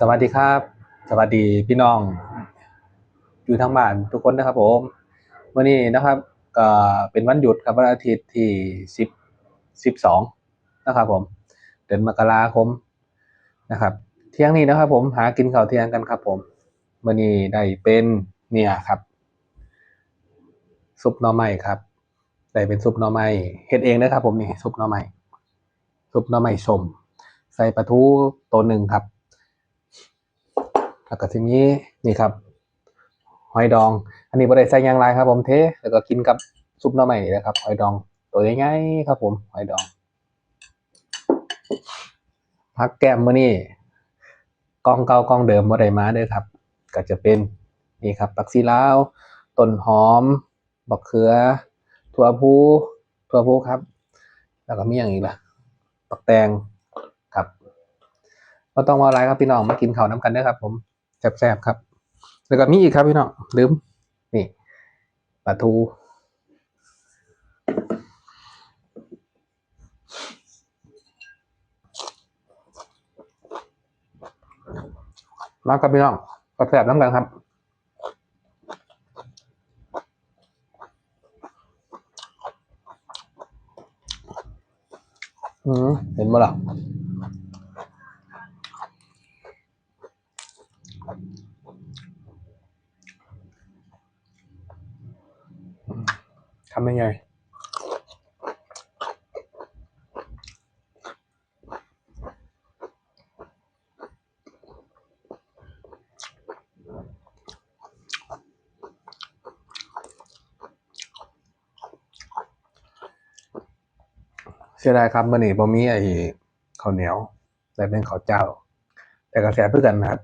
สวัสดีครับ สวัสดีพี่น้อง อยู่ทางบ้านทุกคนนะครับ ผม วันนี้นะครับก็เป็นวันหยุดครับวันอาทิตย์ที่สิบสิบสองนะครับผม เดือนมกราคมนะครับ เที่ยงนี้นะครับ ผมหากินข้าวเที่ยงกันครับ ผมวันนี้ได้เป็นเนี่ยครับซุปหน่อไม้ครับได้เป็นซุปหน่อไม้เฮ็ดเองนะครับ ผมนี่ซุปหน่อไม้ซุปหน่อไม้ชม ใส่ปลาทูตัวหนึ่งครับ แล้วก็ทีนี้นี่ครับ หอยดอง อันนี้บริใส่ยังไรครับ ผมเทแล้วก็กินกับซุปหน่อไม้นี่นะครับ หอยดอง ตัวง่ายๆครับผม หอยดองพักแก้มมื้อนี้กองเก่ากองเดิมบ่ได้มาเด้อครับ ก็จะเป็นนี่ครับปักซีลาวต้นหอมบักเขือถั่วพูถั่วพูครับ แล้วก็มีอย่างอีกล่ะปักแตงครับก็ต้องมาอะไรครับพี่น้องมากินข้าวน้ำกันเด้อครับผม แซ่บๆครับ แล้วก็มีอีกครับพี่น้องลืม นี่ปลาทูมาครับพี่น้องก็แซ่บน้ำกันครับ อืม เห็นบ่ล่ะอืมทำยังไง เสียดายครับมื่อนี้บ่มีไอ้ข้าวเหนียวแต่เป็นข้าวเจ้า แต่กระแสเพื่อกันนะครับ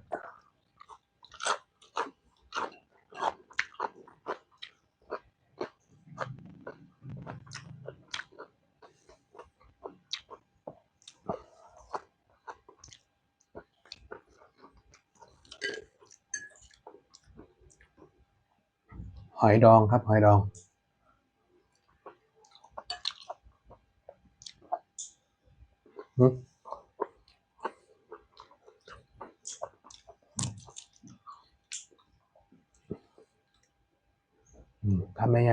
หอยดองครับหอยดอง อืมอืมทำยังไง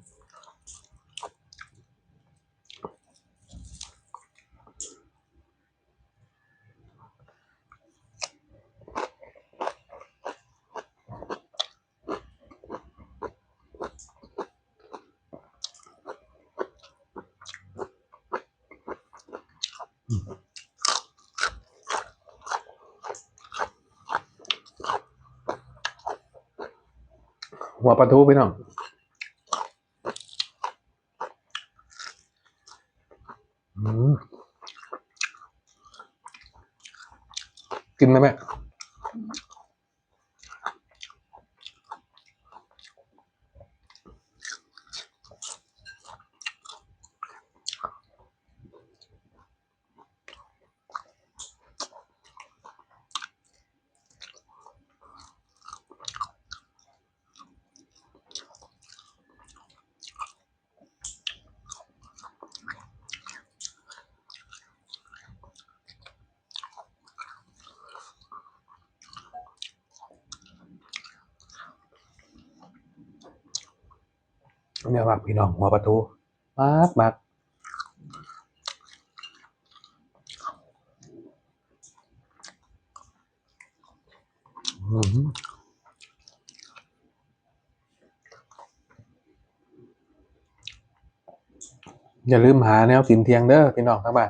หัวปลาทูพี่น้องอืมกินไหมแม่ เนี่ยมักพี่น้องหัวปลาทูมากมากอืมอย่าลืมหาแนวกินเทียงเด้อพี่น้องทั้งบ้าน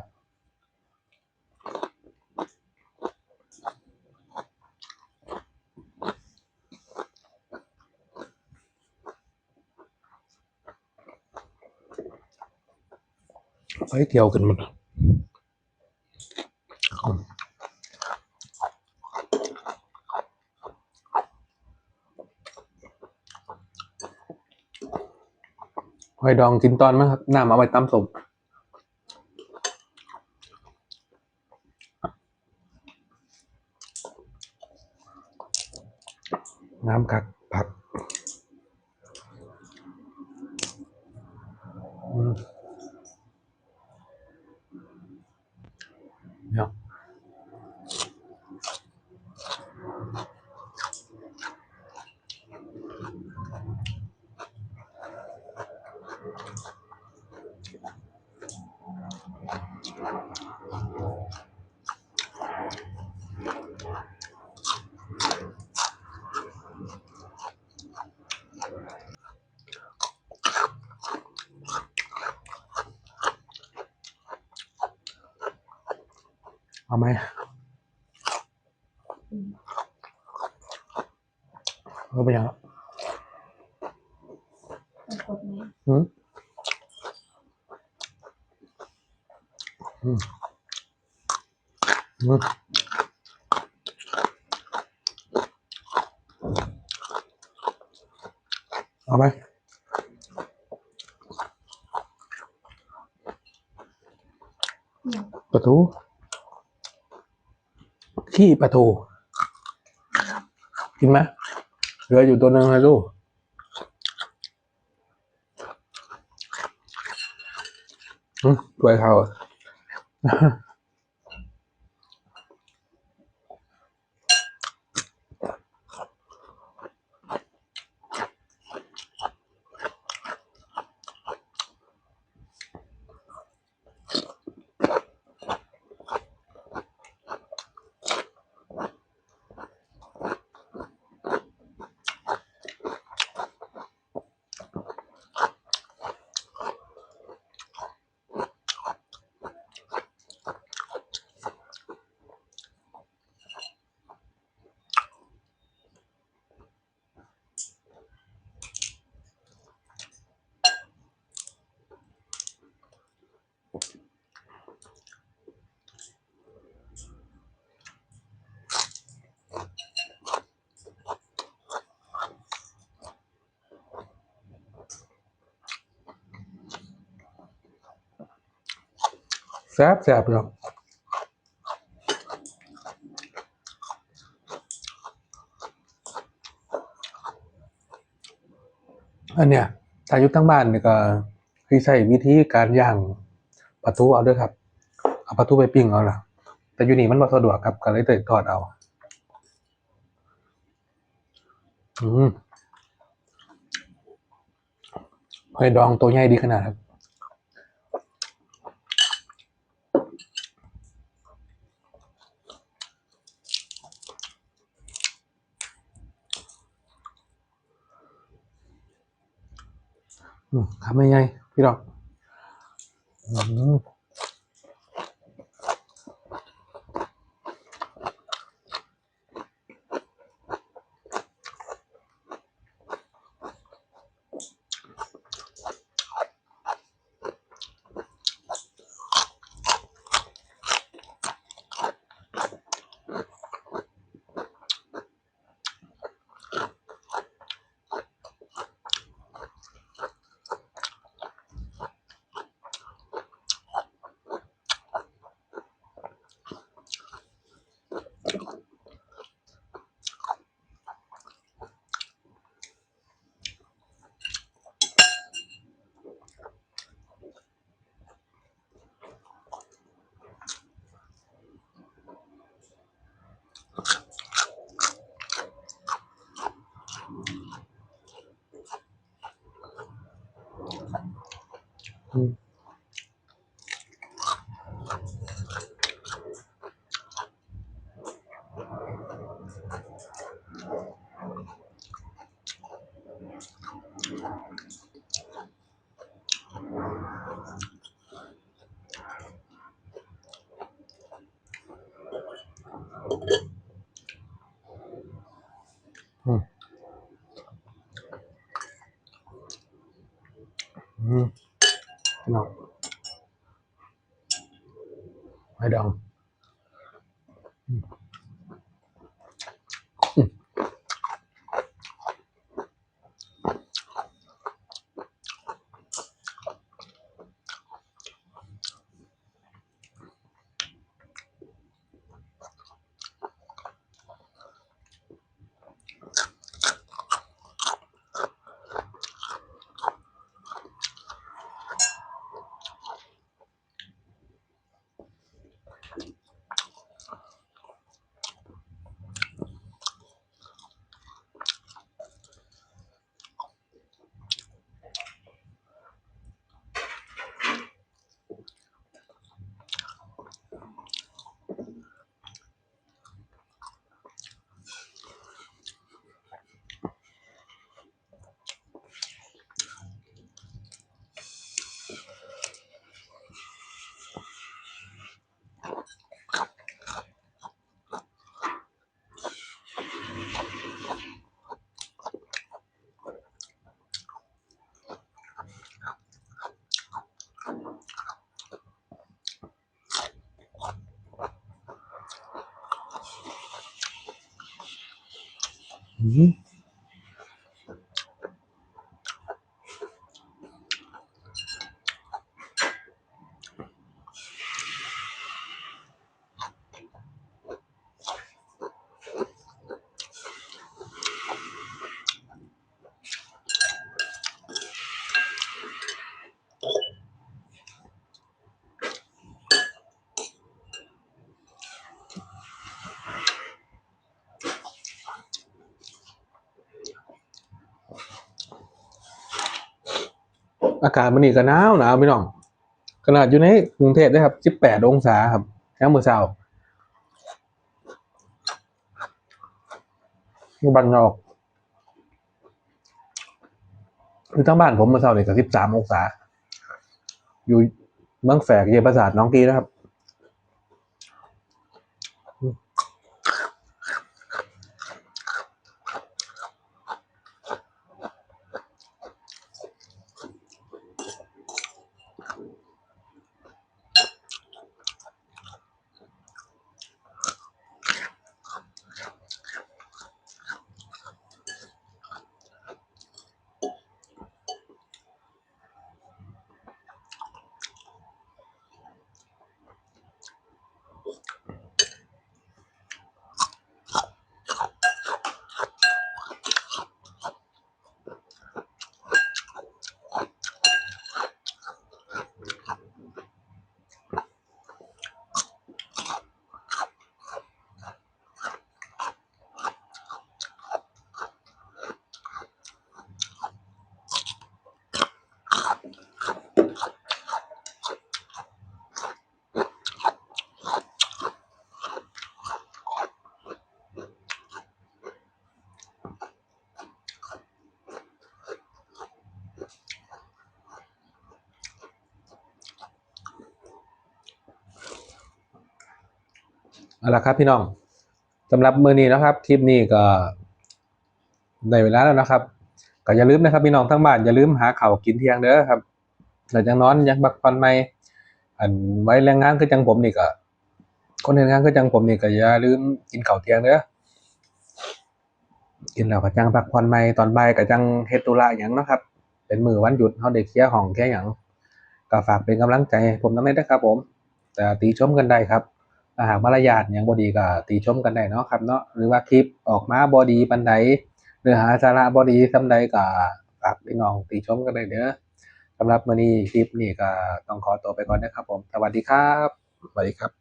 ไว้เดียวกันมันหอยดองกินตอนมั้ครับน้ำเอาไปตำสมน้ำกัด เอาไหมเอาไปยังอะ ขี้ประตูกินไหมเหลืออยู่ตัวหนึ่งเลยลูกอืมตัวยเขา ซ่บแซ่บเนาะอันเนี้ยถ้าอยู่ทั้งบ้านเนี่ยก็คือใช้วิธีการย่างประตูเอาด้วยครับ เอาประตูไปปิ้งเอาล่ะ แต่อยู่นี่มันบ่สะดวกครับก็เลยเตยทอดเอา อืมหอยดองตัวใหญ่ดีขนาดครับ อืม ทำยังไงพี่ดอก อืมอืมอืมอืมพี่น้อง ห อืม อากาศมันนี่ก็หนาวหนาวพี่น้องขนาดอยู่ในกรุงเทพด้ครับ 18 องศาครับยังมือเช้าอยู่บ้านนอกอยู่ทั้งบ้านผมเมื่อเช้านี่ก็13 องศา อยู่เมืองแฝกเยาประสาทน้องกีนะครับ เอาละครับพี่น้องสำหรับมือนี้นะครับคลิปนี้ก็ได้เวลาแล้วนะครับก็อย่าลืมนะครับพี่น้องทั้งบ้านอย่าลืมหาข้าวกินเที่ยงเด้อครับหลังจากนอนอยังบักฟันไม่อันไว้แรงงานคือจังผมนี่ก็คนเห็นงานคือจังผมนี่ก็อย่าลืมกินข้าวเที่ยงเด้อกินแล้วก็จังพักผ่อนใหม่ตอนบ่ายก็จังเฮ็ดธุระหยังนะครับ เป็นมือวันหยุดเฮาได้เคลียร์ห้องเคลียร์หยังก็ฝากเป็นกำลังใจผมนำด้วยนะครับผม แต่ติชมกันได้ครับ ถ้าหากมารยาทยังบดีก็ติชมกันได้เนาะครับเนาะหรือว่าคลิปออกมาบอดีปันใดเนื้อหาสาระบอดีสำใดก็ฝากพี่น้องติชมกันได้เด้อสำหรับมื้อนี้คลิปนี้ก็ต้องขอตัวไปก่อนนะครับผมสวัสดีครับสวัสดีครับ